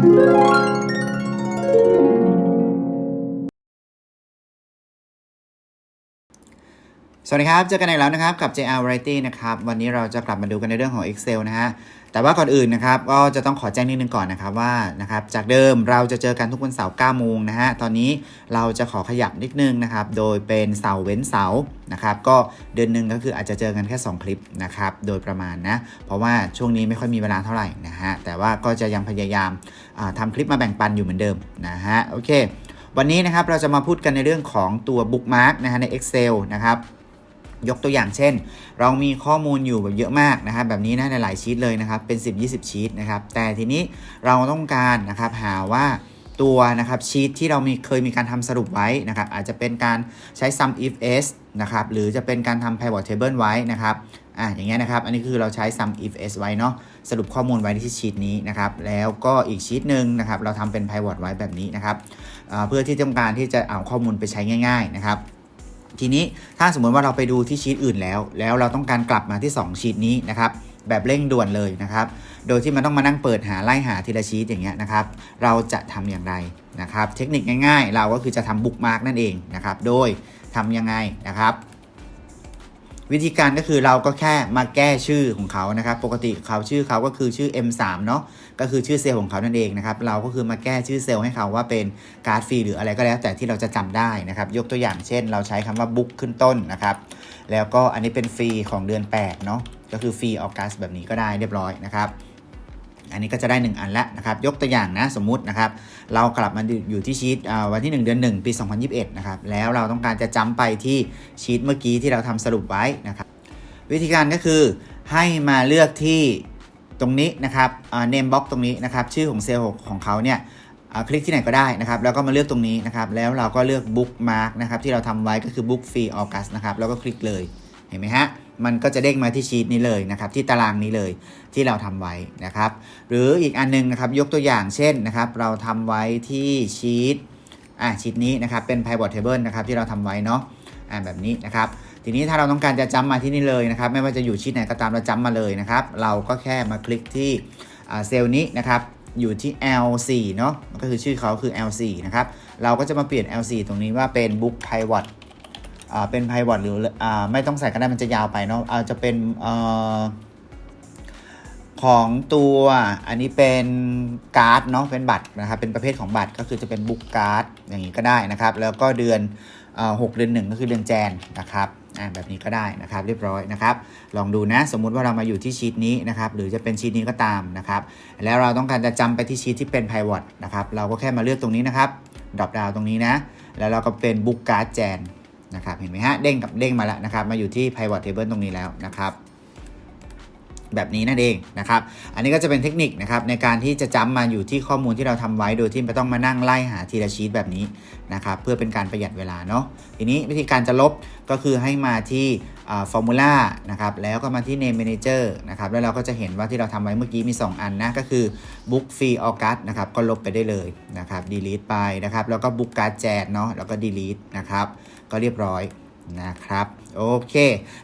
Thank you. สวัสดีครับ เจอกันอีกแล้วนะครับกับ JR Variety นะครับ วันนี้เราจะกลับมาดูกันในเรื่องของ Excel นะฮะ แต่ว่าก่อนอื่นนะครับ ก็จะต้องขอแจ้งนิดนึงก่อนนะครับว่านะครับ จากเดิมเราจะเจอกันทุกวันเสาร์9โมงนะฮะ ตอนนี้เราจะขอขยับนิดนึงนะครับ โดยเป็นเสาร์เว้นเสาร์นะครับ ก็เดือนหนึ่งก็คืออาจจะเจอกันแค่ 2 คลิปนะครับ โดยประมาณนะ เพราะว่าช่วงนี้ไม่ค่อยมีเวลาเท่าไหร่นะฮะ แต่ว่าก็จะยังพยายามาทำคลิปมาแบ่งปันอยู่เหมือนเดิมนะฮะ โอเค วันนี้นะครับเราจะมาพูดกันในเรื่องของตัว bookmark นะฮะใน Excel นะครับ ยกตัวอย่างเช่น เรามีข้อมูลอยู่แบบเยอะมากนะครับแบบนี้นะหลายชีตเลยนะครับเป็น 10-20 ชีตนะครับแต่ทีนี้เราต้องการนะครับหาว่าตัวนะครับชีตที่เรามีเคยมีการทำสรุปไว้นะครับอาจจะเป็นการใช้ sum if s นะครับหรือจะเป็นการทำ pivot table ไว้นะครับอะอย่างเงี้ยนะครับ อันนี้คือเราใช้ sum if s ไว้เนาะสรุปข้อมูลไว้ที่ชีตนี้นะครับแล้วก็อีกชีตหนึ่งนะครับเราทำเป็น pivot ไว้แบบนี้นะครับเพื่อที่ต้องการที่จะเอาข้อมูลไปใช้ง่าย ๆ นะครับ ทีนี้ถ้าสมมติว่าเราไปดูที่ชีตอื่นแล้ว แล้วเราต้องการกลับมาที่ 2 ชีตนี้นะครับแบบเร่งด่วนเลยนะครับ โดยที่มันต้องมานั่งเปิดหาไล่หาทีละชีตอย่างเงี้ยนะครับ เราจะทำอย่างไรนะครับ เทคนิคง่ายๆ เราก็คือจะทำบุ๊กมาร์กนั่นเองนะครับ โดยทำยังไงนะครับ วิธีการก็คือเราก็แค่มาแก้ชื่อของเขานะครับ ปกติเขาชื่อเขาก็คือชื่อ M3 เนาะก็คือชื่อเซลล์ของเขานั่นเองนะครับ เราก็คือมาแก้ชื่อเซลล์ให้เขาว่าเป็นการ์ดฟรีหรืออะไรก็แล้ว แต่ที่เราจะจำได้นะครับ ยกตัวอย่างเช่น เราใช้คำว่าบุ๊กขึ้นต้นนะครับ แล้วก็อันนี้เป็นฟรีของเดือน8เนาะก็คือฟรีออกัสแบบนี้ก็ได้เรียบร้อยนะครับ อันนี้ก็จะได้ 1 อันแล้วนะครับ ยกตัวอย่างนะสมมุตินะครับ เรากลับมาอยู่ที่ชีตวันที่ 1 เดือน 1 ปี 2021 นะครับ แล้วเราต้องการจะจำไปที่ชีตเมื่อกี้ที่เราทำสรุปไว้นะครับ วิธีการก็คือให้มาเลือกที่ตรงนี้นะครับเนมบ็อกตรงนี้นะครับ ชื่อของเซลล์ของเขาเนี่ยคลิกที่ไหนก็ได้นะครับ แล้วก็มาเลือกตรงนี้นะครับ แล้วเราก็เลือก bookmark นะครับที่เราทำไว้ก็คือ book free August นะครับ แล้วก็คลิกเลย เห็นไหมฮะ มันก็จะเด้งมาที่ชีตนี้เลยนะครับ ที่ตารางนี้เลยที่เราทำไว้นะครับ หรืออีกอันหนึงนะครับ ยกตัวอย่างเช่นนะครับ เราทำไว้ที่ชีตอ่าชีตนี้นะครับ เป็น pivot table นะครับ ที่เราทำไว้เนาะอ่าแบบนี้นะครับ ทีนี้ถ้าเราต้องการจะจำมาที่นี่เลยนะครับ ไม่ว่าจะอยู่ชีตไหนก็ตามเราจำมาเลยนะครับ เราก็แค่มาคลิกที่อ่าเซลล์นี้นะครับอยู่ที่ L4 เนาะก็คือชื่อเขาคือ L4 นะครับ เราก็จะมาเปลี่ยน L4 ตรงนี้ว่าเป็น book pivot เป็น pivot หรืออ่าไม่ต้องใส่ก็ได้มันจะยาวไปเนาะอาจจะเป็นอ่อของตัวอันนี้เป็นการ์ดเนาะเป็นบัตรนะครับเป็นประเภทของบัตรก็คือจะเป็นบุ๊กการ์ดอย่างนี้ก็ได้นะครับ แล้วก็เดือนอ่อหกเดือนหนึ่งก็คือเดือนแจนนะครับอ่าแบบนี้ก็ได้นะครับเรียบร้อยนะครับ ลองดูนะสมมุติว่าเรามาอยู่ที่ชีตนี้นะครับหรือจะเป็นชีตนี้ก็ตามนะครับแล้วเราต้องการจะจำไปที่ชีตที่เป็น pivot นะครับเราก็แค่มาเลือกตรงนี้นะครับดรอปดาวตรงนี้นะแล้วเราก็เป็น book card แจน นะครับเห็นไหมฮะเด้งกับเด้งมาแล้วนะครับมาอยู่ที่ pivot table ตรงนี้แล้วนะครับ แบบนี้นั่นเองนะครับ อันนี้ก็จะเป็นเทคนิคนะครับในการที่จะจำมาอยู่ที่ข้อมูลที่เราทำไว้โดยที่ไม่ต้องมานั่งไล่หาทีละชีตแบบนี้นะครับเพื่อเป็นการประหยัดเวลาเนาะทีนี้วิธีการจะลบก็คือให้มาที่ฟอร์มูลานะครับแล้วก็มาที่ name manager นะครับแล้วเราก็จะเห็นว่าที่เราทำไว้เมื่อกี้มี 2 อันนะก็คือ book free august นะครับก็ลบไปได้เลยนะครับ delete ไปนะครับแล้วก็ book card แจกเนาะแล้วก็ delete นะครับก็เรียบร้อย นะครับโอเค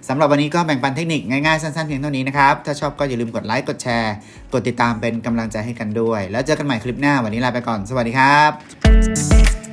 สำหรับวันนี้ก็แบ่งปันเทคนิคง่ายๆ สั้นๆเพียงเท่านี้นะครับ ถ้าชอบก็อย่าลืมกดไลค์กดแชร์ กดติดตามเป็นกำลังใจให้กันด้วย แล้วเจอกันใหม่คลิปหน้าวันนี้ลาไปก่อน สวัสดีครับ